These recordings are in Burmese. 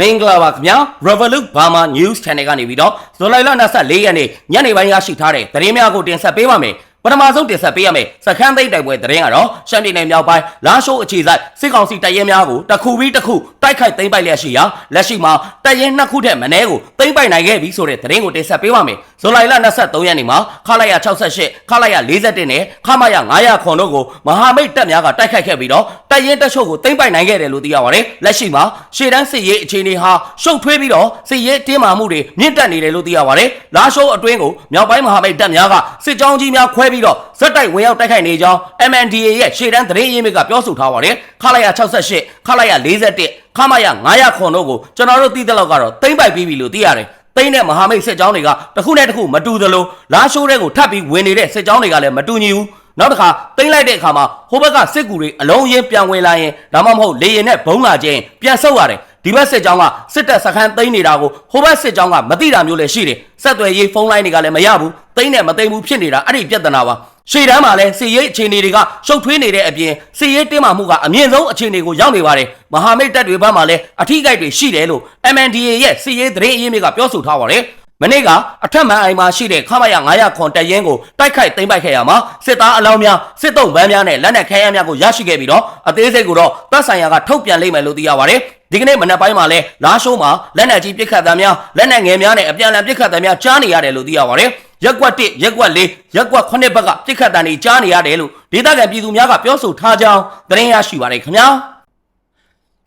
မင်္ဂလာပါခင်ဗျာ Revolut Burma News Channel ကနေပြီးတော့ဇူလိုင်လ24ရက်နေ့ညနေပိုင်းရရှိထားတဲ့သတင်းများကိုတင်ဆက်ပေးပါမယ်ပထမဆုံးတင်ဆက်ပေးရမယ်စခန်းသိမ်းတိုက်ပွဲသတင်းကတော့ရှမ်းပြည်နယ်မြောက်ပိုင်းလာရှိုးအခြေစိုက်စစ်ကောင်စီတပ်ရဲများကိုတစ်ခုပြီးတစ်ခုတိုက်ခိုက်သိမ်းပိုက်လျက်ရှိရာလက်ရှိမှာတပ်ရဲနှစ်ခုထက်မနည်းကိုသိမ်းပိုက်နိုင်ခဲ့ပြီဆိုတဲ့သတင်းကိုတင်ဆက်ပေးပါမယ် ဇူလိုင်လ23ရက်နေ့မှာခလာရ68ခလာရ41နဲ့ခမရ900ခွန်တို့ကိုမဟာမိတ်တပ်များကတိုက်ခိုက်ခဲ့ပြီးတော့တပ်ရဲတပ်ချုပ်ကိုသိမ်းပိုက်နိုင်ခဲ့တယ်လို့သိရပါတယ်လက်ရှိမှာရှေ့တန်းစစ်ရေးအခြေအနေဟာရှုပ်ထွေးပြီးတော့စစ်ရေးတင်းမာမှုတွေမြင့်တက်နေတယ်လို့သိရပါတယ်လာရှိုးအတွင်းကိုမြောက်ပိုင်းမဟာမိတ်တပ်များကစစ်ကြောင်းကြီးများခွဲပြီးတော့ဇက်တိုက်ဝင်ရောက်တိုက်ခိုက်နေကြောင်း MNDA ရဲ့ရှေ့တန်းသတင်းရင်းမြစ်ကပြောဆိုထားပါတယ်ခလာရ68ခလာရ41ခမရ900ခွန်တို့ကိုကျွန်တော်တို့သိတဲ့လောက်ကတော့သိမ်းပိုက်ပြီးပြီလို့သိရတယ် သိန်းတဲ့မဟာမိတ်စစ်ကြောင်းတွေကတစ်ခုနဲ့တစ်ခုမတူသလိုလာရှိုးတဲ့ကိုထပ်ပြီးဝင်နေတဲ့စစ်ကြောင်းတွေကလည်းမတူညီဘူးနောက်တစ်ခါသိမ့်လိုက်တဲ့အခါမှာဟိုဘက်ကစစ်ကူတွေအလုံးရင်းပြန်ဝင်လာရင်ဒါမှမဟုတ်လေရင်နဲ့ဘုံလာခြင်းပြန်ဆုတ်ရတယ်ဒီဘက်စစ်ကြောင်းကစစ်တပ်စခန်းသိမ်းနေတာကိုဟိုဘက်စစ်ကြောင်းကမသိတာမျိုးလည်းရှိတယ်ဆက်သွယ်ရေးဖုန်းလိုင်းတွေကလည်းမရဘူးသိမ်းနဲ့မသိမ်းဘူးဖြစ်နေတာအဲ့ဒီပြဿနာပါ ရှေ့တန်းမှာလည်းစစ်ရေးအခြေအနေတွေကရှုပ်ထွေးနေတဲ့အပြင်စစ်ရေးတင်းမာမှုကအမြင့်ဆုံးအခြေအနေကိုရောက်နေပါတယ်မဟာမိတ်တပ်တွေဘက်မှာလည်းအထီးကိုက်တွေရှိတယ်လို့ MNDA ရဲ့စစ်ရေးသတင်းအရင်းမြစ်ကပြောဆိုထားပါတယ်မနေ့ကအထက်မှန်အိမ်မှာရှိတဲ့ခမရ900ခွန်တပ်ရင်းကိုတိုက်ခိုက်သိမ်းပိုက်ခဲ့ရမှာစစ်သားအလောင်းများစစ်တုံးပန်းများနဲ့လက်နက်ခဲယမ်းများကိုရရှိခဲ့ပြီးတော့အသေးစိတ်ကိုတော့တပ်ဆိုင်ရာကထုတ်ပြန်လိမ့်မယ်လို့သိရပါတယ် ဒီကနေ့မနက်ပိုင်းမှာလဲလာရှိုးမှာလက်နက်ကြီးပစ်ခတ်သားများလက်နက်ငယ်များနဲ့အပြန်အလှန်ပစ်ခတ်သားများကြားနေရတယ်လို့သိရပါတယ်ရက်ကွက်1ရက်ကွက်4ရက်ကွက်9ဘက်ကပစ်ခတ်သားတွေကြားနေရတယ်လို့ဒေသခံပြည်သူများကပြောဆိုထားကြောင်းသတင်းရရှိပါတယ်ခင်ဗျာ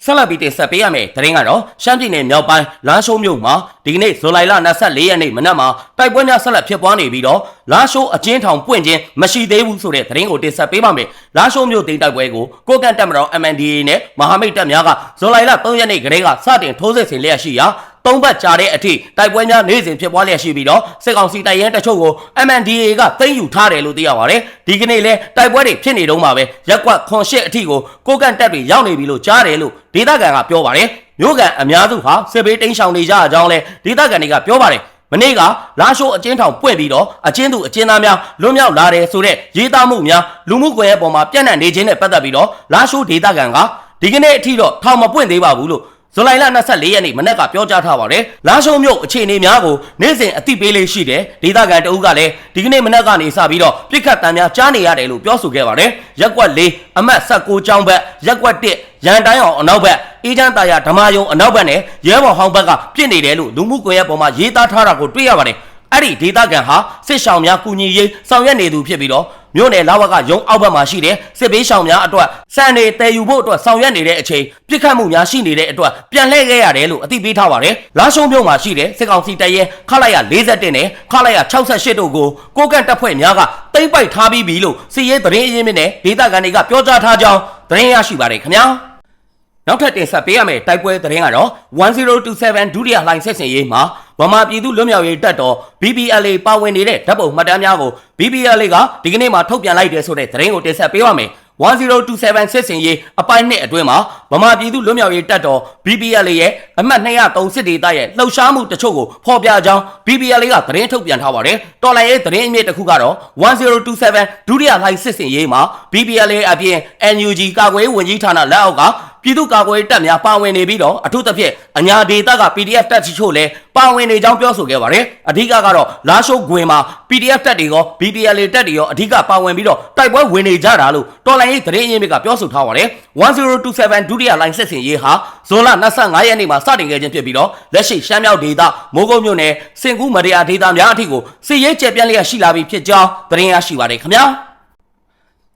ဆက်လက်ပြီးတင်ဆက်ပေးရမယ်သတင်းကတော့ရှမ်းပြည်နယ်မြောက်ပိုင်းလာရှိုးမြို့မှာဒီကနေ့ဇူလိုင်လ24ရက်နေ့မနက်မှာတိုက်ပွဲများဆက်လက်ဖြစ်ပွားနေပြီးတော့လာရှိုးအကျဉ်းထောင်ပွင့်ခြင်းမရှိသေးဘူးဆိုတဲ့သတင်းကိုတင်ဆက်ပေးပါမယ်လာရှိုးမြို့တိမ်တိုက်ပွဲကိုကိုကန်တက်မတော် MNDA နဲ့မဟာမိတ်တပ်များကဇူလိုင်လ3ရက်နေ့ကလေးကစတင်ထိုးစစ်ဆင်လျက်ရှိရာ သုံးဘတ်ကြာတဲ့အထိတိုက်ပွဲများနေ့စဉ်ဖြစ်ပွားလျက်ရှိပြီးတော့စစ်ကောင်စီတိုက်ရဲတချို့ကို MNDA ကသိမ်းယူထားတယ်လို့သိရပါတယ်။ဒီကနေ့လဲတိုက်ပွဲတွေဖြစ်နေတုန်းမှာပဲရက်ကွက်ခွန်ရှစ်အထိကိုကိုကန်တက်တွေရောက်နေပြီလို့ကြားတယ်လို့ဒေသခံကပြောပါတယ်။မြို့ကန်အများစုဟာစစ်ဘေးတိမ်းရှောင်နေကြအကြောင်းလဲဒေသခံတွေကပြောပါတယ်။မနေ့ကလာရှိုးအကျဉ်းထောင်ပွင့်ပြီးတော့အကျဉ်းသူအကျဉ်းသားများလွတ်မြောက်လာတယ်ဆိုတဲ့ရေးသားမှုများလူမှုကွန်ရက်ပေါ်မှာပြန့်နှံ့နေခြင်းနဲ့ပတ်သက်ပြီးတော့လာရှိုးဒေသခံကဒီကနေ့အထိတော့ထောင်မပွင့်သေးပါဘူးလို့ ဇူလိုင်လ24ရက်နေ့မနက်ကပြောကြားထားပါတယ်။လာရှုံမြို့အခြေအနေများကိုနေ့စဉ်အသိပေးလေးရှိတယ်။ဒေသခံတအုပ်ကလည်းဒီကနေ့မနက်ကနေစပြီးတော့ပြစ်ခတ်တမ်းများကြားနေရတယ်လို့ပြောဆိုခဲ့ပါတယ်။ရက်ကွက်၄အမှတ်16ကျောင်းဘက်ရက်ကွက်1ရန်တိုင်းအောင်အနောက်ဘက်အေးချမ်းတာယာဓမ္မယုံအနောက်ဘက်နဲ့ရဲဘော်ဟောင်းဘက်ကပြစ်နေတယ်လို့လူမှုကွန်ရက်ပေါ်မှာရေးသားထားတာကိုတွေ့ရပါတယ်။ အဲ့ဒီဒေသခံဟာစစ်ဆောင်များကူညီရေးဆောင်ရွက်နေသူဖြစ်ပြီးတော့မြို့နယ်လာဝကရုံအောက်ဘက်မှာရှိတဲ့စစ်ဘေးရှောင်များအတွက်စံနေတည်ယူဖို့အတွက်ဆောင်ရွက်နေတဲ့အချိန်ပြစ်ခတ်မှုများရှိနေတဲ့အတွက်ပြန်လှည့်ခဲ့ရတယ်လို့အသိပေးထားပါတယ်။လာရှုံမြို့မှာရှိတဲ့စစ်ကောင်စီတပ်ရဲခလာရ41နဲ့ခလာရ68တို့ကိုကိုကန့်တပ်ဖွဲ့များကတိမ့်ပိုက်ထားပြီးပြီလို့စီရဲသတင်းအရင်းမြစ်နဲ့ဒေသခံတွေကပြောကြားထားကြောင်းသတင်းရရှိပါတယ်ခင်ဗျာ။နောက်ထပ်တင်ဆက်ပေးရမယ့်တိုက်ပွဲသတင်းကတော့1027ဒုတိယလှိုင်းဆက်စင်ရေးမှာ ဗမာပြည်သူလွတ်မြောက်ရေးတပ်တော် BBLA ပါဝင်နေတဲ့ဓာတ်ပုံမှတ်တမ်းများကို BBLA ကဒီကနေ့မှထုတ်ပြန်လိုက်တယ်ဆိုတဲ့သတင်းကိုတင်ဆက်ပေးပါမယ်1027စစ်စင်ရေးအပိုင်းနှစ်အတွင်းမှာဗမာပြည်သူလွတ်မြောက်ရေးတပ်တော် BBLA ရဲ့အမှတ်203စစ်ဒေသရဲ့လှုပ်ရှားမှုတချို့ကိုဖော်ပြကြောင်း BBLA ကသတင်းထုတ်ပြန်ထားပါတယ်။တော်လိုင်းရေးသတင်းအမြင့်တစ်ခုကတော့1027ဒုတိယလှိုင်းစစ်စင်ရေးမှာ BBLA အပြင် NUG ကာကွယ်ရေးဝန်ကြီးဌာနလက်အောက်က ပြည်သူ့ကာကွယ်ရေးတပ်များပါဝင်နေပြီးတော့အထူးသဖြင့်အညာဒေသက PDF တပ်ချို့လည်းပါဝင်နေကြောင်းပြောဆိုခဲ့ပါတယ်။အဓိကကတော့လာရှိုးဂွင်မှာ PDF တပ်တွေရော BPLA တပ်တွေရောအဓိကပါဝင်ပြီးတော့တိုက်ပွဲဝင်နေကြတာလို့တော်လိုင်းရေးသတင်းအရင်းမြစ်ကပြောဆိုထားပါတယ်။1027ဒုတိယလိုင်းဆက်စင်ရေးဟာဇွန်လ25ရက်နေ့မှာစတင်ခဲ့ခြင်းဖြစ်ပြီးတော့လက်ရှိရှမ်းမြောက်ဒေသမိုးကုတ်မြို့နယ်စင်ကူးမရယာဒေသများအထိကိုစစ်ရေးကျက်ပြန့်လျက်ရှိလာပြီဖြစ်ကြောင်းသတင်းရရှိပါတယ်ခင်ဗျာ။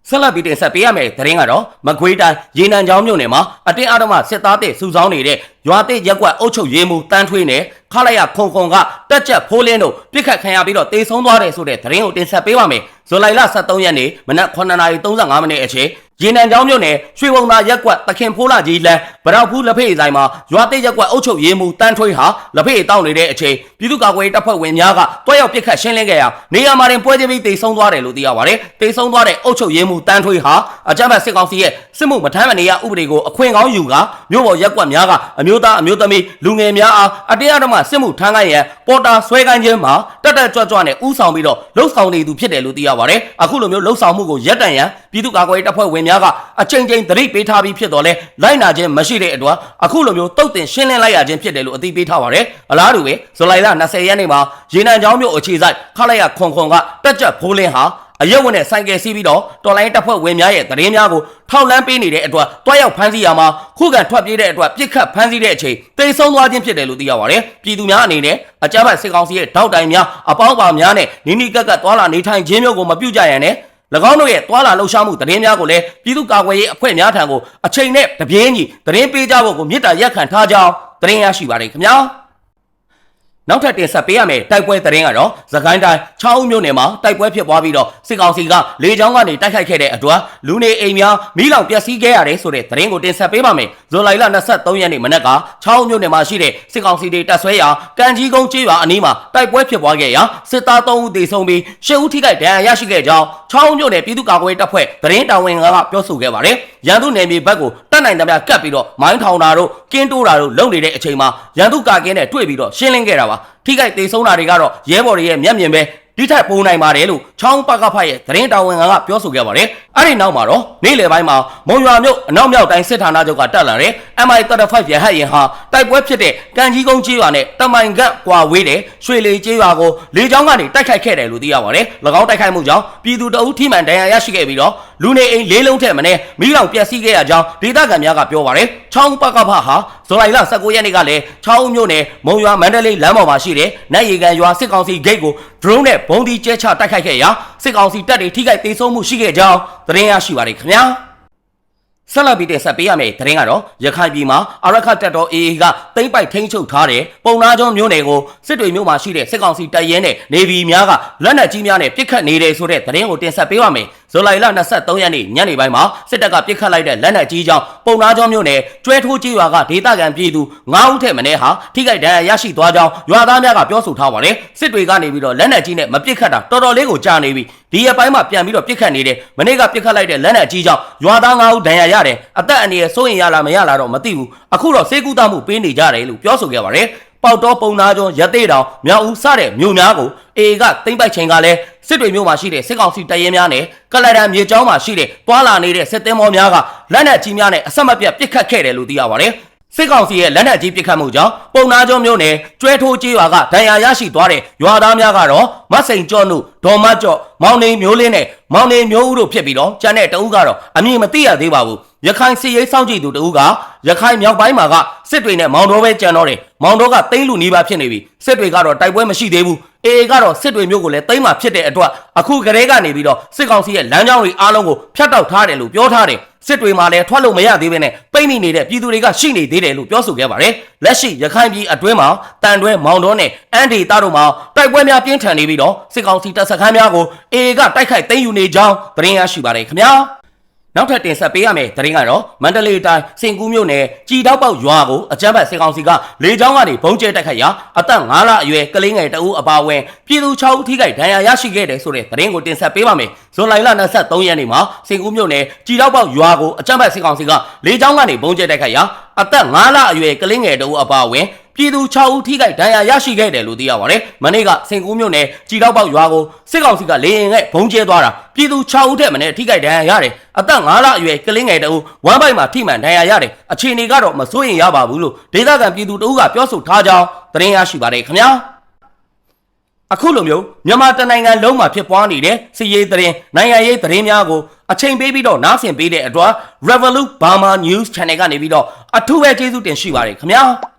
ဆက်လက်ပြီးတင်ဆက်ပေးရမယ့်သတင်းကတော့မကွေးတိုင်းရေနံချောင်းမြို့နယ်မှာအတင်းအဓမ္မစစ်သားတဲ့စုဆောင်းနေတဲ့ရွာတဲ့ရက်ကွက်အုပ်ချုပ်ရေးမှူးတန်းထွေးနဲ့ခလာရခုံခုံကတက်ချက်ဖိုးလင်းတို့ပြစ်ခတ်ခံရပြီးတော့တေဆုံးသွားတယ်ဆိုတဲ့သတင်းကိုတင်ဆက်ပေးပါမယ်။ဇူလိုင်လ23ရက်နေ့မနက်9:35မိနစ်အချိန် ရေနံချောင်းမြို့နယ်ရွှေဝုံသာရက်ကွက်တခင်ဖိုးလာကြီးလမ်းဗရောက်ဖူးလက်ဖေးဆိုင်မှာရွာတဲ့ရက်ကွက်အုပ်ချုပ်ရေးမှူးတန်းထွေးဟာလက်ဖေးတောင်းနေတဲ့အချိန်ပြည်သူ့ကာကွယ်ရေးတပ်ဖွဲ့ဝင်များကတွဲရောက်ပစ်ခတ်ရှင်းလင်းခဲ့ရာနေရာမှာတင်ပွဲချင်းပြီးတေဆုံးသွားတယ်လို့သိရပါတယ်။တေဆုံးသွားတဲ့အုပ်ချုပ်ရေးမှူးတန်းထွေးဟာအကြမ်းဖက်စစ်ကောင်စီရဲ့စစ်မှုမထမ်းမနေရဥပဒေကိုအခွင့်ကောင်းယူကမြို့ပေါ်ရက်ကွက်များကအမျိုးသားအမျိုးသမီးလူငယ်များအားအတရားဓမ္မစစ်မှုထမ်းခိုင်းရန်ပေါ်တာဆွဲကိုင်းခြင်းမှာတတက်တက်ကြွကြွနဲ့ဥဆောင်ပြီးတော့လှုပ်ဆောင်နေသူဖြစ်တယ်လို့သိရပါတယ်အခုလိုမျိုးလှုပ်ဆောင်မှုကိုရပ်တန့်ရန်ပြည်သူ့ကာကွယ်ရေးတပ်ဖွဲ့ဝင်များကအချိန်ချင်းသတိပေးထားပြီးဖြစ်တော့လဲလိုက်နာခြင်းမရှိတဲ့အတွက်အခုလိုမျိုးတုတ်တင်ရှင်းလင်းလိုက်ရခြင်းဖြစ်တယ်လို့အသိပေးထားပါတယ်အလားတူပဲဇူလိုင်လ20ရက်နေ့မှာရေနံချောင်းမြို့အခြေစိုက်ခလိုက်ရခွန်ခွန်ကတက်ကြက်ဖိုးလင်းဟာအယုတ်ဝင်နဲ့ဆိုင်ကယ်စီးပြီးတော့တော်လိုင်းတပ်ဖွဲ့ဝင်များရဲ့သတင်းများကိုထောက်လန်းပေးနေတဲ့အတွက်တွားရောက်ဖမ်းဆီးရမှာခုခံထွက်ပြေးတဲ့အတွက်ပြစ်ခတ်ဖမ်းဆီးတဲ့အချိန်တိတ်ဆုံးသွားခြင်းဖြစ်တယ်လို့သိရပါတယ်ပြည်သူများအနေနဲ့အကြမ်းဖက်စစ်ကောင်စီရဲ့ထောက်တိုင်များအပေါင်းပါများနဲ့နိနိကက်ကက်သွာလာနေထိုင်ခြင်းမျိုးကိုမပြုကြရန်နဲ့၎ င်းတို့ရဲ့သွာလာလှုပ်ရှားမှုသတင်းများကိုလည်းပြည်သူ့ကာကွယ်ရေးအဖွဲ့များထံကိုအချိန်နဲ့တပြေးညီသတင်းပေးကြဖို့ကိုမြစ်တာရက်ခံထားကြောင်းသတင်းရရှိပါတယ်ခင်ဗျာ နောက်ထပ်တင်ဆက်ပေးရမယ်တိုက်ပွဲသတင်းကတော့သခိုင်းတိုင်းချောင်းမြို့နယ်မှာတိုက်ပွဲဖြစ်ပွားပြီးတော့စစ်ကောင်စီကလေကြောင်းကနေတိုက်ခိုက်ခဲ့တဲ့အတွက်လူနေအိမ်များမိလောင်ပျက်စီးခဲ့ရတယ်ဆိုတဲ့သတင်းကိုတင်ဆက်ပေးပါမယ်ဇွန်လ23ရက်နေ့မနက်ကချောင်းမြို့နယ်မှာရှိတဲ့စစ်ကောင်စီတွေတပ်ဆွဲရာကံကြီးကုန်းကျေးရွာအနီးမှာတိုက်ပွဲဖြစ်ပွားခဲ့ရာစစ်သား3ဦးသေဆုံးပြီး10ဦးထိခိုက်ဒဏ်ရာရရှိခဲ့ကြောင်းချောင်းမြို့နယ်ပြည်သူ့ကာကွယ်ရေးတပ်ဖွဲ့သတင်းတာဝန်ကပြောဆိုခဲ့ပါတယ်ရန်သူနယ်မြေဘက်ကို တက်နိုင်သမျှကတ်ပြီးတော့မိုင်းထောင်တာတို့ကင်းတိုးတာတို့လုပ်နေတဲ့အချိန်မှာရန်သူကာကင်းနဲ့တွေ့ပြီးတော့ရှင်းလင်းခဲ့တာပါထိခိုက်ဒေဆုံးတာတွေကတော့ရဲဘော်တွေရဲ့မျက်မြင်ပဲဒီထက်ပိုနိုင်ပါတယ်လို့ ချောင်းပကဖရဲ့သတင်းတာဝန်ကပြောဆိုခဲ့ပါတယ်အဲ့ဒီနောက်မှာတော့နေ့လယ်ပိုင်းမှာမုံရွာမြို့အနောက်မြောက်တိုင်းစစ်ဌာနချုပ်ကတက်လာတဲ့ MI35 ရဟတ်ရင်ဟာတိုက်ပွဲဖြစ်တဲ့ကံကြီးကုန်းကျေးရွာနဲ့တမိုင်ကတ်ကွာဝေးတဲ့ရွှေလီကျေးရွာကိုလေကြောင်းကနေတိုက်ခိုက်ခဲ့တယ်လို့သိရပါတယ်၎င်းတိုက်ခိုက်မှုကြောင့်ပြည်သူတအုပ်ထိမှန်ဒဏ်ရာရရှိခဲ့ပြီးတော့လူနေအိမ်လေးလုံးထက်မင်းမိလောင်ပျက်စီးခဲ့ရကြောင်းဒေသခံများကပြောပါတယ်ချောင်းပကဖဟာဇူလိုင်လ19ရက်နေ့ကလည်းချောင်းမြို့နယ်မုံရွာမန္တလေးလမ်းပေါ်မှာရှိတဲ့နတ်ရီကန်ရွာစစ်ကောင်စီဂိတ်ကို drone နဲ့ဘုံဒီကျဲချတိုက်ခိုက်ခဲ့ရာစစ်ကောင်စီတပ်တွေထိခိုက်ဒေဆုံးမှုရှိခဲ့ကြောင်းသတင်းရရှိပါတယ်ခင်ဗျာ ဆက်လက်ပြီးတဲ့ဆက်ပေးရမယ့်သတင်းကတော့ရခိုင်ပြည်မှာအရခတ်တပ်တော် AA ကတိမ့်ပိုက်ထိန်းချုပ်ထားတဲ့ပုံနာကျွန်းမြို့နယ်ကိုစစ်တွေမြို့မှာရှိတဲ့စစ်ကောင်စီတပ်ရဲနဲ့နေဗီများကလက်နက်ကြီးများနဲ့ပစ်ခတ်နေတယ်ဆိုတဲ့သတင်းကိုတင်ဆက်ပေးပါမယ်ဇူလိုင်လ23ရက်နေ့ညနေပိုင်းမှာစစ်တပ်ကပစ်ခတ်လိုက်တဲ့လက်နက်ကြီးကြောင့်ပုံနာကျွန်းမြို့နယ်ကျွဲထိုးကြီးရွာကဒေသခံပြည်သူ9ဦးထက်မနည်းဟာထိခိုက်ဒဏ်ရာရရှိသွားကြောင်းရွာသားများကပြောဆိုထားပါတယ်စစ်တွေကနေပြီးတော့လက်နက်ကြီးနဲ့မပစ်ခတ်တာတော်တော်လေးကိုကြာနေပြီဒီရက်ပိုင်းမှာပြန်ပြီးတော့ပစ်ခတ်နေတယ်မနေ့ကပစ်ခတ်လိုက်တဲ့လက်နက်ကြီးကြောင့်ရွာသား9ဦးဒဏ်ရာရတယ်အသက်အန္တရာယ်စိုးရင်ရလားမရလားတော့မသိဘူးအခုတော့စေကူတမှုပေးနေကြတယ်လို့ပြောဆိုခဲ့ပါတယ်ပေါက်တော့ပုံနာကျော်ရသေးတောင်မြောက်ဦးစတဲ့မြို့များကိုအေကတိမ့်ပိုက်ချိန်ကလည်းစစ်တွေမြို့မှာရှိတဲ့စစ်ကောင်စီတပ်ရဲများနဲ့ကလရန်မြေကျောင်းမှာရှိတဲ့တွာလာနေတဲ့စစ်သည်မောများကလက်နက်ကြီးများနဲ့အဆက်မပြတ်ပစ်ခတ်ခဲ့တယ်လို့သိရပါတယ် စစ်ကောင်စီရဲ့လက်နက်ကြီးပစ်ခတ်မှုကြောင့်ပုံနာကျော်မြို့နယ်ကျွဲထိုးကျေးရွာကဒဏ်ရာရရှိသွားတဲ့ရွာသားများကတော့မတ်စိန်ကျော်နုဒေါ်မကျော်မောင်နေမျိုးလင်းနဲ့မောင်နေမျိုးဦးတို့ဖြစ်ပြီးတော့ကျန်တဲ့တအုပ်ကတော့အမည်မသိရသေးပါဘူးရခိုင်စစ်ရေးစောင့်ကြည့်သူတအုပ်ကရခိုင်မြောက်ပိုင်းမှာကစစ်တွေနဲ့မောင်တော်ပဲကြံတော့တယ်မောင်တော်ကတိမ့်လူနီးပါးဖြစ်နေပြီစစ်တွေကတော့တိုက်ပွဲမရှိသေးဘူး အေအေကတော့စစ်တွေမျိုးကိုလည်းတိမ့်မှဖြစ်တဲ့အတွက်အခုကလေးကနေပြီးတော့စစ်ကောင်စီရဲ့လမ်းကြောင်းတွေအားလုံးကိုဖျက်တောက်ထားတယ်လို့ပြောထားတယ်စစ်တွေမှာလည်းထွက်လို့မရသေးဘဲနဲ့ပိတ်မိနေတဲ့ပြည်သူတွေကရှိနေသေးတယ်လို့ပြောဆိုခဲ့ပါတယ်လက်ရှိရခိုင်ပြည်အတွင်းမှာတန်တွဲမောင်တော်နဲ့အန်ဒီတာတို့မှာတိုက်ပွဲများပြင်းထန်နေပြီးတော့စစ်ကောင်စီတပ်စခန်းများကိုအေအေကတိုက်ခိုက်သိမ်းယူနေကြောင်းသတင်းရရှိပါတယ်ခင်ဗျာ နောက်ထပ်တင်ဆက်ပေးရမယ့်သတင်းကတော့မန္တလေးတိုင်းစင်ကူးမြို့နယ်ကြည်တောက်ပေါက်ရွာကိုအကြမ်းဖက်စစ်ကောင်စီကလေကြောင်းကနေဘုံကျဲတိုက်ခိုက်ရာအသက်9လအရွယ်ကလေးငယ်တအူးအပါအဝင်ပြည်သူ6ဦးထိခိုက်ဒဏ်ရာရရှိခဲ့တယ်ဆိုတဲ့သတင်းကိုတင်ဆက်ပေးပါမယ်။ဇွန်လ23ရက်နေ့မှာစင်ကူးမြို့နယ်ကြည်တောက်ပေါက်ရွာကိုအကြမ်းဖက်စစ်ကောင်စီကလေကြောင်းကနေဘုံကျဲတိုက်ခိုက်ရာအသက်9လအရွယ်ကလေးငယ်တအူးအပါအဝင် ပြည်သူ6ဦးထိခိုက်ဒဏ်ရာရရှိခဲ့တယ်လို့သိရပါတယ်။မနေ့ကစင်ကူးမြို့နယ်ကြည်တောက်ပေါက်ရွာကိုစစ်ကောင်စီကလေရင်နဲ့ဘုံကျဲသွားတာပြည်သူ6ဦးထက်မနည်းထိခိုက်ဒဏ်ရာရတယ်။အသက်9လအရွယ်ကလေးငယ်တအူးဝမ်းပိုက်မှာထိမှန်ဒဏ်ရာရတယ်။အခြေအနေကတော့မစိုးရင်ရပါဘူးလို့ဒေသခံပြည်သူတအူးကပြောဆိုထားကြောင်းသတင်းရရှိပါတယ်ခင်ဗျာ။အခုလိုမျိုးမြန်မာတနိုင်ငံလုံးမှာဖြစ်ပွားနေတဲ့စီရေးသတင်းနိုင်ငံရေးသတင်းများကိုအချိန်ပေးပြီးတော့နားဆင်ပေးတဲ့အတွက် Revolut Burma News Channel ကနေပြီးတော့အထူးပဲကျေးဇူးတင်ရှိပါတယ်ခင်ဗျာ။